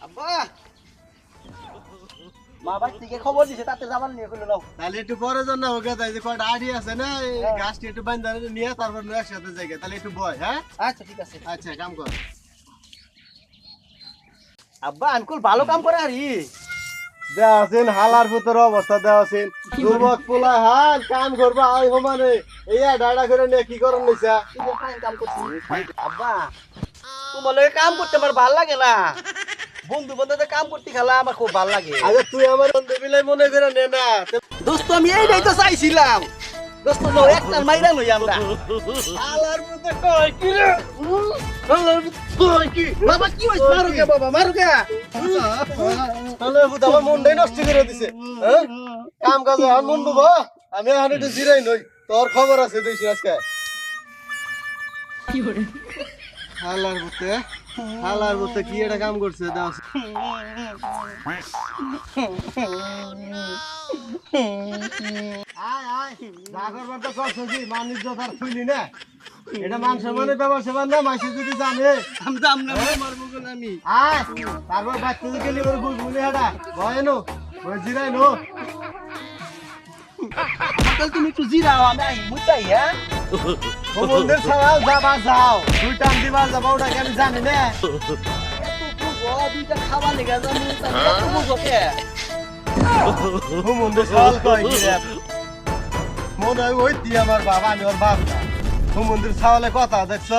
আব্বা। মা বাড়ি থেকে খবর দিছে তাতে যাবার নিয়ে কইলো নাও। তাহলে একটু পরে জন ওকে তাই যে কয়টা আড়ি আছে না হ্যাঁ। গাছটি একটু বান্ধা নিয়ে তারপর নিয়ে একসাথে যাই তাহলে একটু বয় হ্যাঁ? আচ্ছা ঠিক আছে। আচ্ছা কাম কর। আব্বা আনকুল ভালো কাম করে আরি দেওয়া আছেন হালার পুতর অবস্থা দেওয়া আছেন যুবক পোলা হাল কাম করবা আই সমানে। এইয়া ডাডা করে নিয়ে কি করন নিছা কাম করছিস আব্বা তোমার লগে কাম করতে আমার ভালো লাগে না। বন্ধু বান্ধবদের কাম করতে খেলা আমার খুব ভালো লাগে। আগে তুই আমার বন্ধু বিলাই মনে করে নে না। দোস্ত আমি এইটাই তো চাইছিলাম। দোস্ত লো একটা মাইরা লই আমরা। হালার পুতর কয় কি রে? পুতর কয় কি? বাবা কি হইছে? মারো কে? বাবা মারো কে তাহলে বুঝ আমার মনটাই নষ্ট করে দিছে। হ্যাঁ? কাম কাজ আর মন বুঝব আমি এখন একটু জিরাই নই। তোর খবর আছে দিস আজকে। হালার বুতে হালার বুতে কি এটা কাম করছে দাও। আয় আয় কি না। এটা মান সম্মানের ব্যাপার সেবার না মাসে যদি জানে। আমি দাম না মারবো আমি। আয় তারপর বাচ্চা যে গেলি ওর বুঝবুনি হাটা। ভয় নো ওই জিরাই নো তাহলে তুমি একটু জিরাও আমি আই মুতাই হ্যাঁ? মন্দির ছাড়াও যাবা যাও। দুই টান দিবার যাবা ওটাকে আমি জানি না? দুইটা খাবার লেগে তাহলে ছাড়াল কয় কি? মনে হয় ওই দি আমার বাবা আমি ওর বাপ না। ও ছাওয়ালে কথা দেখছ?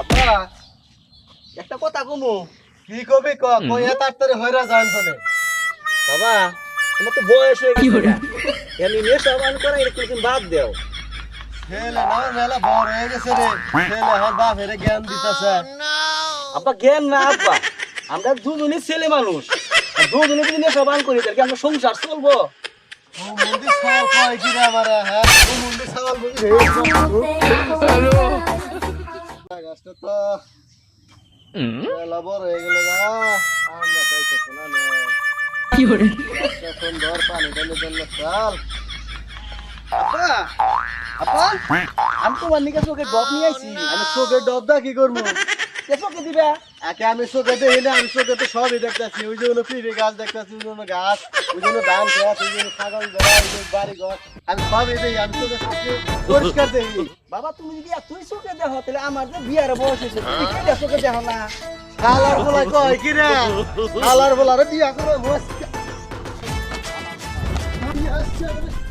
আপা একটা কথা কমু। কি কবি ক? কই এত তাড়াতাড়ি হইরা যান বাবা তোমার তো বয়স হয়ে গেছে এমনি নেশা বান করে এটা কিন্তু বাদ দেও। ছেলে না মেলা বড় হয়ে গেছে রে। ছেলে হর বাপ এর জ্ঞান দিতেছে। আব্বা জ্ঞান না আব্বা। আমরা দুজনই ছেলে মানুষ। আর দুজনে যদি নেশা বান করি তাহলে কি আমরা সংসার চলবো? কি আমার হ্যাঁ? গাছটা তো বড় হয়ে গেল গা। আমরা চাইতেছে না নে এখন ধর পানি টানি জন্য চাল। আব্বা আব্বা আমি তোমার নিকে চোখে ডব নিয়ে আইছি। আমি চোখে ডবদা কি করব? চোখে দিবা? একে আমি চোখে দেখি না, আমি চোখে তো সবই দেখতেছি। ওই জন্য পিড়ি গাছ দেখতেছি, ওই জন্য গাছ, ওই জন্য ধান খেত ওই জন্য ছাগল বেড়া ওই বাড়ি ঘর। আমি সবই দেখি, আমি চোখে পরিষ্কার দেখি। বাবা, তুমি যদি তুই চোখে দেখো, তাহলে আমার যে বিয়ার বয়স হয়েছে, তুমি চোখে দেখো না। কালার বলা কয় কি রে কালার বলা রে বিয়া করে Yes,